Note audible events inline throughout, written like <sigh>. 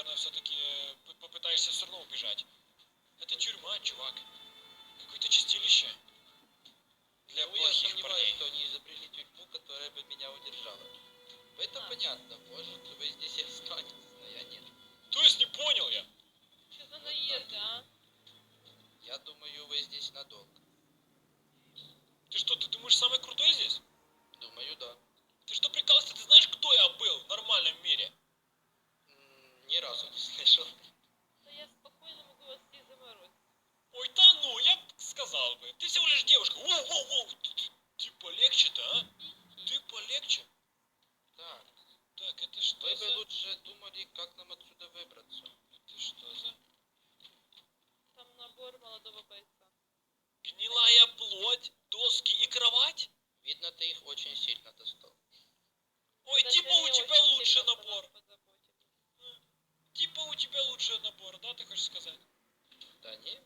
наверное, все-таки попытаешься все равно убежать. Это тюрьма, чувак. Какое-то чистилище. Для Ну, я плохих сомневаюсь, парней. что они изобрели тюрьму, которая бы меня удержала. Это А. понятно. Может, вы здесь и останетесь, но я нет. То есть не понял я. Что за наезды, а? Я думаю, вы здесь надолго. Ты что, ты думаешь самый крутой здесь? Думаю, да. Ты что прикалываешься? Ты знаешь, кто я был в нормальном мире? М, Ни разу не слышал. Да я спокойно могу вас всех заморозить. Ой, да ну, я б сказал бы. Ты всего лишь девушка. Воу, воу, воу. Ты, ты- ты полегче-то, а? Ты полегче. Так, Так, это что вы бы за... лучше думали, как нам отсюда выбраться. Это что за... Там набор молодого бойца. Гнилая плоть, доски и кровать? Видно, ты их очень сильно достал. Ой, Даже типа у не тебя очень лучше сильно набор. позаботились. Типа у тебя лучше набор, да, ты хочешь сказать? Да нет.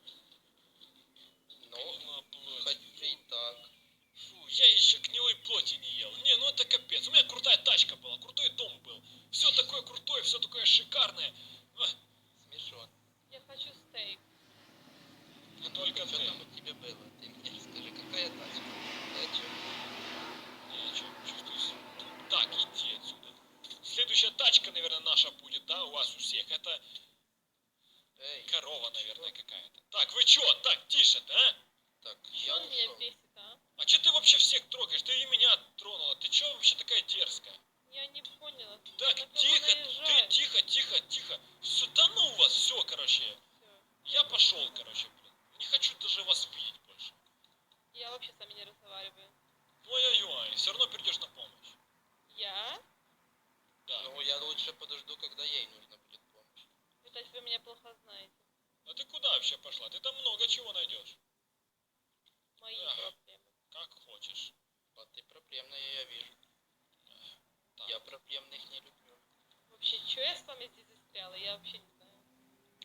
Ну, Гнилая плоть. хоть и так. Фу, я еще гнилой плоти не ел. Не, ну это капец. У меня крутая была, крутой дом был. Все такое крутое, все такое шикарное. Смешон. Я хочу стейк. и только Что ты. там у тебя было? Ты мне скажи, какая тачка? Я чё? Я чё- чувствую Так, иди отсюда. Следующая тачка, наверное, наша будет, да, у вас у всех. Это Эй, корова, наверное, какая-то. Так, вы чё? Так, тише-то, а? так, Что я он меня ушел. бесит, а? А чё ты вообще всех трогаешь? Ты и меня тронула. Ты чё вообще такая дерзкая? Я не поняла. Так, кого тихо, ты тихо, тихо, тихо. Все, да ну вас, все, короче. Всё. Я пошел, короче, блин. Не хочу даже вас видеть больше. Я вообще с вами не разговариваю. Ой-ой-ой, все равно придешь на помощь. Я? Да. Ну, я лучше подожду, когда ей нужна будет помощь. Видать, вы меня плохо знаете. А ты куда вообще пошла? Ты там много чего найдешь. Мои Ага. проблемы. Как хочешь. А ты проблемная, я вижу. Я проблемных не люблю. Вообще, что я с вами здесь застряла? Я вообще не знаю.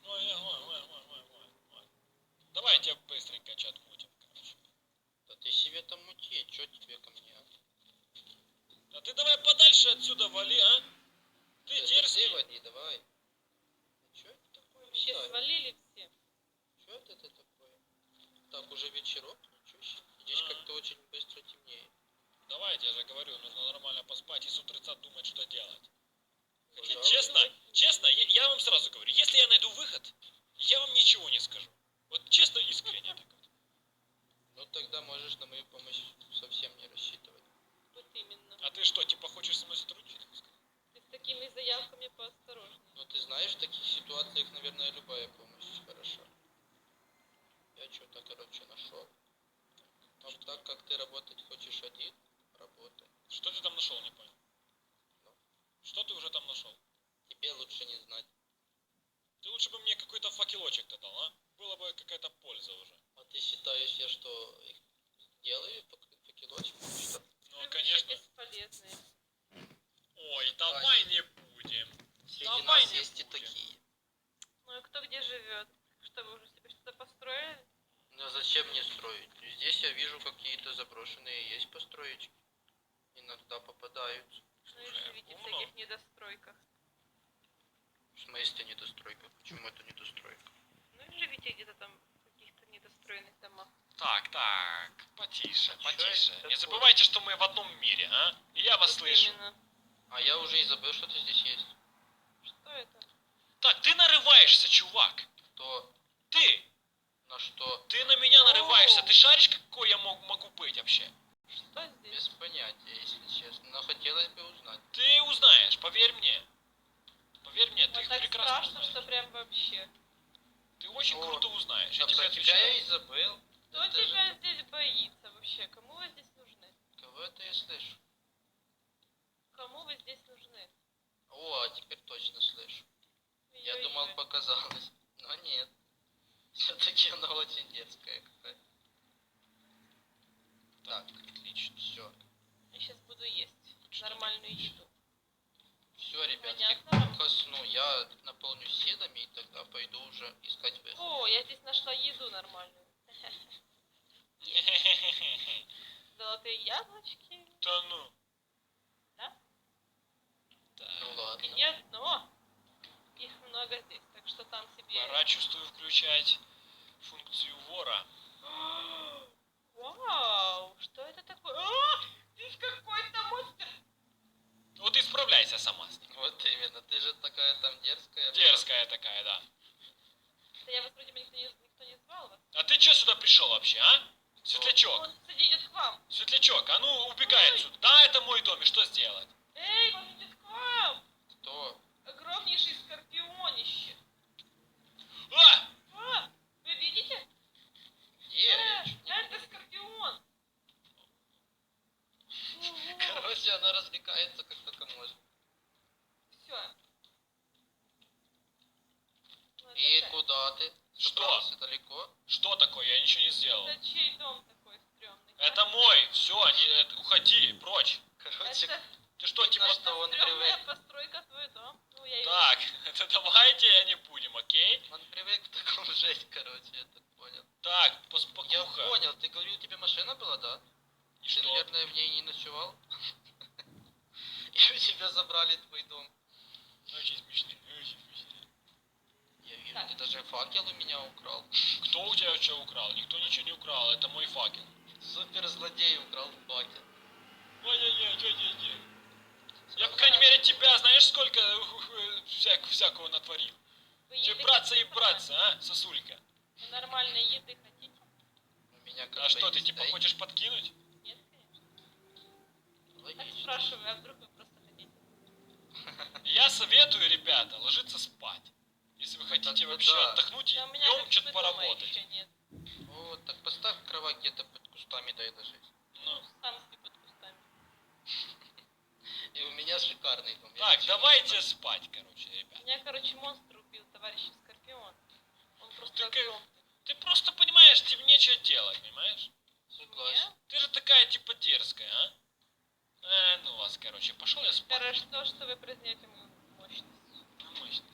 Ой, ой, ой, ой, ой, ой, ой. Давайте быстренько чат мутим, короче. Да ты себе там мути, чё тебе ко мне? а? А ты давай подальше отсюда вали, а? Ты Это дерзкий. Ты води, давай. Чё это такое? Вообще свалили все. Чё это такое? Так, уже вечерок? Ничего себе. Здесь А. как-то очень быстро темнеет. Давайте, я же говорю, нужно нормально поспать и с утреца думать, что делать. Хотя, Да. честно, честно, я, я вам сразу говорю, если я найду выход, я вам ничего не скажу. Вот честно, искренне так вот. Ну тогда можешь на мою помощь совсем не рассчитывать. Вот именно. А ты что, типа хочешь со мной сотрудничать? Ты с такими заявками поосторожнее. Ну ты знаешь, в таких ситуациях, наверное, любая помощь хороша. Я что-то, короче, нашел. Но так как ты работать хочешь один, работай. Что ты там нашел, не понял? Ну. Что ты уже там нашел? Тебе лучше не знать. Ты лучше бы мне какой-то факелочек-то дал, а? Была бы какая-то польза уже. А ты считаешь, я что, их делаю фак- факелочки? Что? Ну, Вы конечно. бесполезные. Ой, давай не будем. Среди Давай нас не есть и будем. такие. Ну и кто где живет? Что, вы уже себе что-то построили? Ну а зачем мне строить? Здесь я вижу какие-то заброшенные есть построечки. Иногда попадаются. Ну и живите в всяких недостройках. В смысле недостройка? Почему это недостройка? Ну и живите где-то там в каких-то недостроенных домах. Так, так, потише, потише. Не забывайте, что мы в одном мире, а? И Я вас Вот слышу. именно. А я уже и забыл, что ты здесь есть. Что это? Так, ты нарываешься, чувак. То, Ты, на что, ты на меня нарываешься. Ты шаришь, какой я мог, могу быть вообще? Что здесь? Без понятия, если честно, но хотелось бы узнать. Ты узнаешь, поверь мне. Поверь мне, вот ты так прекрасно страшно, узнаешь. что прям вообще. Ты очень О, круто узнаешь, я тебя отвечаю. тебя я и забыл. Кто Это тебя же... здесь боится вообще? Кому вы здесь нужны? Кого это я слышу? Кому вы здесь нужны? О, а теперь точно слышу. Ой, я ой, думал, показалось, но нет. Все-таки она очень детская какая-то. Так значит, все. Я сейчас буду есть Отлично. нормальную еду. Все, ребятки, Понятно? ко сну. Я наполню седами и тогда пойду уже искать выход. О, я здесь нашла еду нормальную. <laughs> Золотые яблочки. Да ну. Да? Да. Ну ладно. И нет, но Их много здесь, так что там себе... Пора, чувствую, включать функцию вора. <gasps> <gasps> пришел вообще, а? Светлячок, Он, идет к вам. Светлячок, а ну убегай отсюда. Да, это мой дом, и что сделать? Эй, он идет к вам. Кто? Огромнейший скорпионище. А! А, вы видите? Где? Я Э, чуть не это понял. скорпион. Короче, она развлекается как только может. Все. И куда ты? Что? Собрался далеко? Что такое? Я ничего не сделал. Это чей дом такой стрёмный? Это все, уходи, прочь. Короче, Это, Ты что, типа... что он привык. постройка твой дом. Ну, я Так, <laughs> это давайте я не будем, окей? он привык к такому <laughs> жить, короче, я так понял. Так, Я поспокуха. понял, ты говорил, у тебя машина была, да? И Ты, что? наверное, в ней не ночевал? <laughs> И у тебя забрали твой дом. Очень смешно, очень смешно. Я вижу, ты даже факел у меня украл. Кто у тебя что украл? Никто ничего не украл, это мой факел. Супер злодей украл факел. Ой-ой-ой, ой-ой-ой. Я, по крайней мере, тебя, знаешь, сколько э, всяк- всякого натворил? Вы Тебе браться и хотите браться, а, сосулька? Вы нормальной еды хотите? У меня как А что, ты типа стейк. хочешь подкинуть? Нет, конечно. Так Логично. спрашиваю, а вдруг вы просто хотите? <laughs> Я советую, ребята, ложиться спать. Если вы хотите Так, вообще отдохнуть и днем что-то поработать. Вот, так поставь кровать где-то кустами, дай ложись. Ну. Сам спи под кустами. <laughs> И у меня шикарный дом. я Так, ничего не давайте спать, короче, ребят. Меня, короче, монстр убил, товарищ Скорпион. Он просто Так, э, огромный. Ты просто понимаешь, тебе нечего делать, понимаешь? Согласен. Ты же такая типа дерзкая, а? Э, ну вас, короче, пошел я спать. Хорошо, что вы признаете мою мощность. Ну, мощность.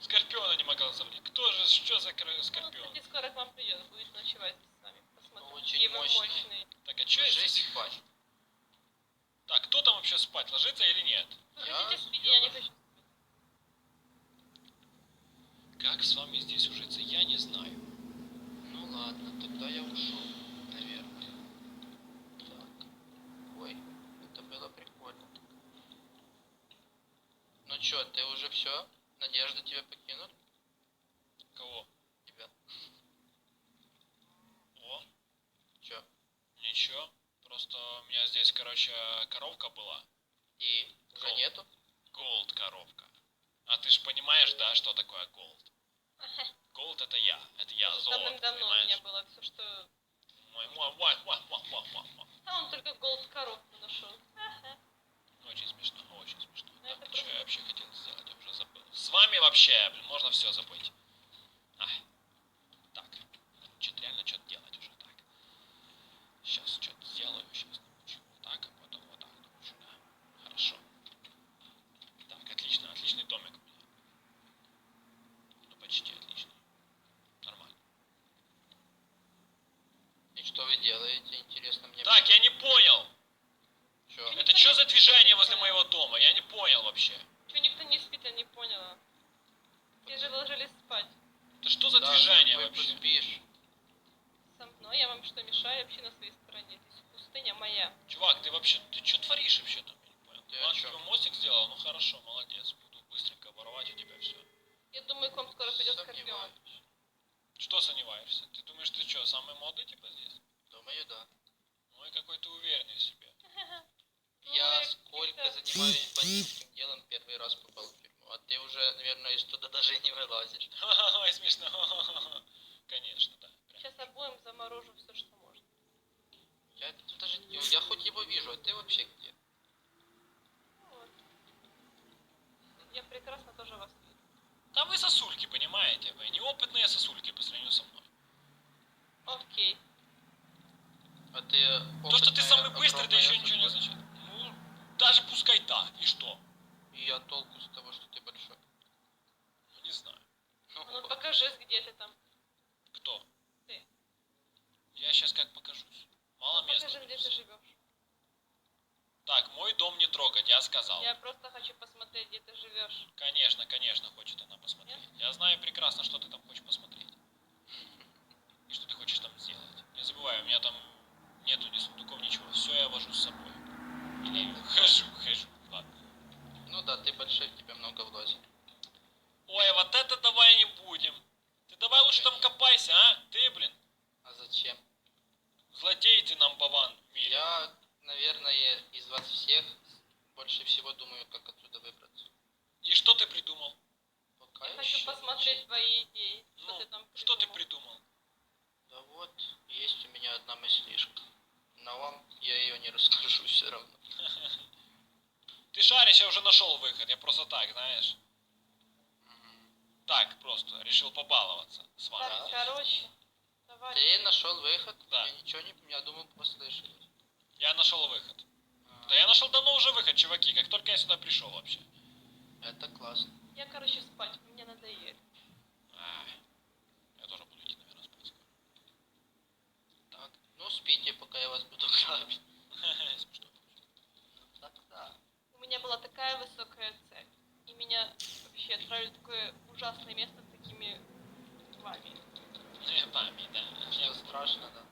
Скорпиона не могла завлечь. Кто же, что за кор- Он, скорпион? кстати, скоро к вам придет, будет ночевать Очень мощный. Так, а что здесь? спать. Так, кто там вообще спать, ложится или нет? Я хотите спить, съёбан. я не хочу. Как с вами здесь ужиться, я не знаю. Ну ладно, тогда я ушел, наверное. Так. Ой, это было прикольно. Ну чё, ты уже все? Надежда тебя покинут? Кого? Тебя. О, Чё? ничего. Просто у меня здесь, короче, коровка была. И уже Гол. нету? Голд коровка. А ты ж понимаешь, да, что такое голд? Голд <laughs> это я. Это я, золото, Давным-давно у меня понимаешь? было все, что... Мой, мой, мой, мой, мой, мой, мой, мой. А он только голд коробку нашел. Ага. <laughs> Очень смешно, очень смешно. Ну, Так, что я вообще хотел сделать, я уже забыл. С вами вообще, блин, можно все забыть. Ай. Так, что-то реально что-то делать уже так. Сейчас что-то сделаю, сейчас научу. Вот так, а потом вот так научу, да. Хорошо. Так, отлично, отличный домик у меня. Ну, почти отличный. Нормально. И что вы делаете? Интересно мне. Так, я не понял. Чё? Ты- Это Никто что не за спит, движение я не возле моего дома? Я не понял вообще. Чего никто не спит, я не поняла. Где же вы ложились спать? Это что за Да, движение ты вообще? поспишь. Со мной? Я вам что, мешаю вообще на своей стороне? Здесь пустыня моя. Чувак, ты вообще, ты что творишь вообще там? Я не понял. Ты Ладно, о чём? тебе мостик сделал? Ну хорошо, молодец. Буду быстренько воровать у тебя все. Я думаю, к вам скоро придет скорпион. Сомневаюсь. Что сомневаешься? Ты думаешь, ты что, самый модный типа здесь? Думаю, да. Ой, какой ты уверенный в себе. <laughs> Я Ой, сколько занимаюсь бандитским делом, первый раз попал в тюрьму. А ты уже, наверное, из туда даже не вылазишь. <laughs> Ха-ха-ха, смешно. <laughs> Конечно, да. Сейчас обоим заморожу все, что можно. Я даже не- я хоть его вижу, а ты вообще где? Вот. Я прекрасно тоже вас вижу. Да вы сосульки, понимаете? Вы неопытные сосульки по сравнению со мной. Окей. А ты То, что ты опытная, самый быстрый, да еще огромная ничего не сосулька. означает. Ну, даже пускай так. И что? И я толку там. Кто? Ты. Я сейчас как покажусь. Мало Ну, места. покажи, где ты живешь. Так, мой дом не трогать, я сказал. Я просто хочу посмотреть, где ты живешь. Конечно, конечно, хочет она посмотреть. Я знаю прекрасно, что ты там хочешь посмотреть. И что ты хочешь там сделать. Не забывай, у меня там нету ни сундуков, ничего. Все я вожу с собой. Или <laughs> хожу, хожу. Ладно. Ну да, ты большой, в тебя много влазит. Ой, вот это давай не будем. Ты давай лучше там копайся, а? Ты, блин, А зачем? злодей ты нам баван в мире. Я, наверное, из вас всех больше всего думаю, как отсюда выбраться. И что ты придумал? Пока Я хочу еще посмотреть твои идеи. Что Ну, ты там что ты придумал. придумал? Да вот, одна мыслишка. Но вам я ее не расскажу <laughs> все равно. Ты шаришь, я уже нашел выход. Я просто так, знаешь. Так, просто решил побаловаться с вами. Так, здесь. короче, давай. Ты нашел выход? Да. Я ничего не... Я думал, послышать. Я нашел выход. А, Да я нашел давно уже выход, чуваки, как только я сюда пришел вообще. Это классно. Я, короче, спать. Мне надоело. Ай, я тоже буду идти, наверное, спать скоро. Так, ну спите, пока я вас буду грабить. Смешно. Так, да. У меня была такая высокая цель. И меня вообще отправили в такое ужасное место с такими вами. Маме, да. Мне страшно, да.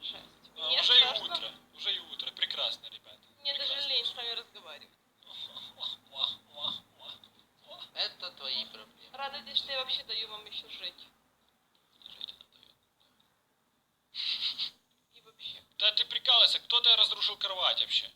Жесть. А, Мне уже и утро. Прекрасно, ребята. Мне даже Прекрасно. лень с вами разговаривать. Вах, вах, вах, вах. Это твои проблемы. Радуйтесь, что я вообще даю вам еще жить. Жить она дает. И вообще. Да ты прикалывайся, кто тебя разрушил кровать вообще?